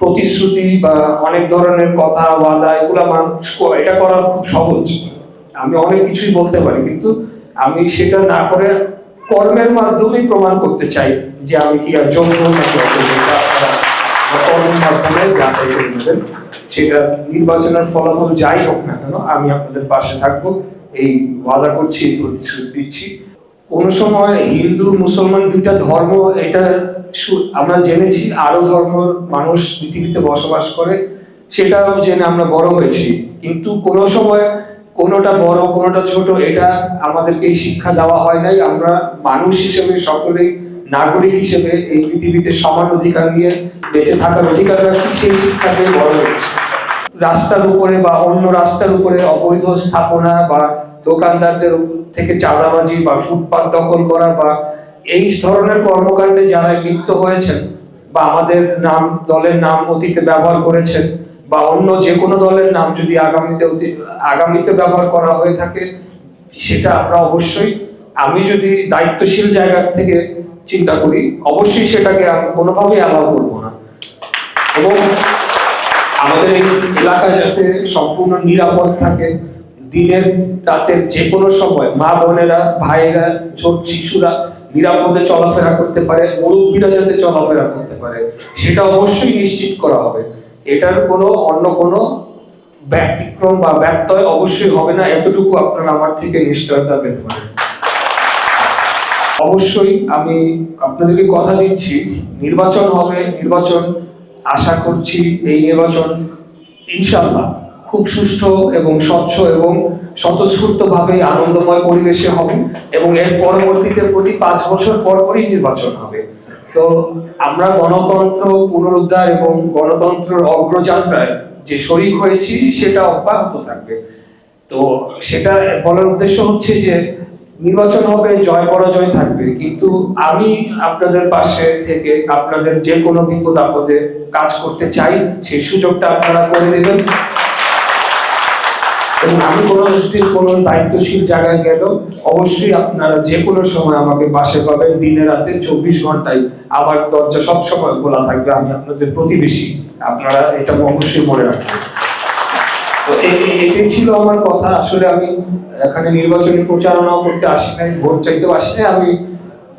প্রতিশ্রুতি বা অনেক ধরনের কথা, ওয়াদা, এগুলা মানুষ এটা করা খুব সহজ। আমি অনেক কিছুই বলতে পারি, কিন্তু আমি সেটা না করে কর্মের মাধ্যমেই প্রমাণ করতে চাই যে আমি কি আর যোগ্য কর্মের মাধ্যমে যাচাই করে নেবেন, সেটা নির্বাচনের ফলাফল যাই হোক না কেন, আমি আপনাদের পাশে থাকব। এই ওয়াদা করছি, এই প্রতিশ্রুতি দিচ্ছি। কোন সময় হিন্দু, মুসলমান দুইটা ধর্ম, এটা আমরা জেনেছি, আরও ধর্ম মানুষ পৃথিবীতে বসবাস করে, সেটাও জেনে আমরা বড় হয়েছি। কিন্তু কোনো সময় কোনোটা বড়, কোনোটা ছোট, এটা আমাদেরকে শিক্ষা দেওয়া হয় নাই। আমরা মানুষ হিসেবে সকলেই, নাগরিক হিসেবে এই পৃথিবীতে সমান অধিকার নিয়ে বেঁচে থাকার অধিকার রাখি, সেই শিক্ষা দিয়ে বড় হয়েছে। রাস্তার উপরে বা অন্য রাস্তার উপরে অবৈধ স্থাপনা বা দোকানদারদের থেকে চাঁদাবাজি বা ফুটপাত দখল করা বা এই ধরনের কর্মকাণ্ডে যারা লিপ্ত হয়েছেন বা আমাদের নাম, দলের নাম অতীতে ব্যবহার করেছেন বা অন্য যে কোনো দলের নাম যদি আগামীতে আগামীতে ব্যবহার করা হয়ে থাকে, সেটা আমরা অবশ্যই, আমি যদি দায়িত্বশীল জায়গা থেকে চিন্তা করি, অবশ্যই সেটাকে আমি কোনোভাবেই অ্যালাউ করব না। এবং আমাদের এই এলাকা যাতে সম্পূর্ণ নিরাপদ থাকে দিনের, রাতের যে কোনো সময় মা বোনেরা ভাইয়েরা ছোট শিশুরা নিরাপদে চলাফেরা করতে পারে, মুরব্বীরা যাতে চলাফেরা করতে পারে, সেটা অবশ্যই নিশ্চিত করা হবে। এটার কোনো অন্য কোনো ব্যতিক্রম বা ব্যত্যয় অবশ্যই হবে না, এতটুকু আপনারা আমার থেকে নিশ্চয়তা পেতে পারেন। অবশ্যই আমি আপনাদেরকে কথা দিচ্ছি, নির্বাচন হবে, নির্বাচন আশা করছি এই নির্বাচন ইনশাল্লাহ খুব সুষ্ঠু এবং স্বচ্ছ এবং স্বতঃস্ফূর্তভাবে আনন্দময় পরিবেশে হবে এবং এর পরবর্তীতে প্রতি পাঁচ বছর পর পরই নির্বাচন হবে। তো আমরা গণতন্ত্র পুনরুদ্ধার এবং গণতন্ত্রের অগ্রযাত্রায় যে শরিক হয়েছি, সেটা অব্যাহত থাকবে। তো সেটা বলার উদ্দেশ্য হচ্ছে যে নির্বাচন হবে, জয় পরাজয় থাকবে। কিন্তু আমি আপনাদের পাশে থেকে আপনাদের যে কোনো বিপদ আপদে কাজ করতে চাই, সেই সুযোগটা আপনারা করে দেবেন। এবং আমি কোনো দিন কোনো দায়িত্বশীল জায়গায় গেল অবশ্যই আপনারা যে কোনো সময় আমাকে পাশে পাবেন। দিনে রাতে চব্বিশ ঘন্টায় আমার দরজা সব সময় খোলা থাকবে, আমি আপনাদের প্রতিবেশী। আপনারা এটা অবশ্যই মনে রাখবেন। তো এটাই ছিল আমার কথা। আসলে আমি এখানে নির্বাচনী প্রচারণাও করতে আসি নাই, ভোট চাইতেও আসি নাই। আমি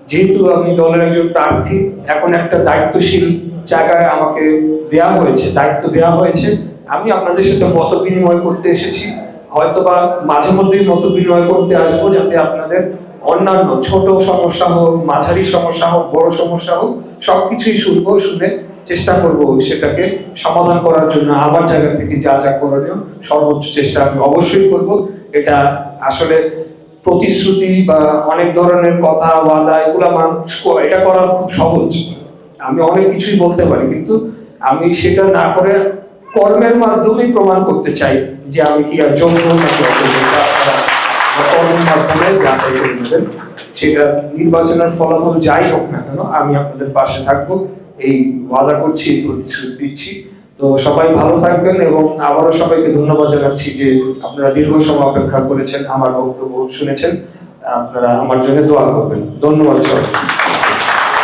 যেহেতু আমি দলের একজন প্রার্থী, এখন একটা দায়িত্বশীল জায়গায় আমাকে দেয়া হয়েছে, দায়িত্ব দেয়া হয়েছে। আমি আপনাদের সাথে মত বিনিময় করতে এসেছি। হয়তোবা মাঝে মধ্যেই মত বিনিময় করতে আসব যাতে আপনাদের অন্যান্য ছোট সমস্যা হোক, মাঝারি সমস্যা হোক, বড় সমস্যা হোক, সবকিছুই শুনব, শুনে চেষ্টা করব সেটাকে সমাধান করার জন্য। আমার জায়গা থেকে যা যা করণীয় সর্বোচ্চ চেষ্টা আমি অবশ্যই করব। এটা আসলে প্রতিশ্রুতি বা অনেক ধরনের কথা ওয়াদা এগুলা মানুষ এটা করা খুব সহজ। আমি অনেক কিছুই বলতে পারি, কিন্তু আমি সেটা না করে কর্মের মাধ্যমেই প্রমাণ করতে চাই। যে আমি কি আর যোগ্য নাকি অযোগ্য মাধ্যমে যাচাই করে নেবেন, সেটা নির্বাচনের ফলাফল যাই হোক না কেন, আমি আপনাদের পাশে থাকব। এই ওয়াদা করছি প্রতিশ্রুতি দিচ্ছি। তো সবাই ভালো থাকবেন এবং আবারও সবাইকে ধন্যবাদ জানাচ্ছি যে আপনারা দীর্ঘ সময় অপেক্ষা করেছেন, আমার বক্তব্য শুনেছেন। আপনারা আমার জন্য দোয়া করবেন। ধন্যবাদ সবাই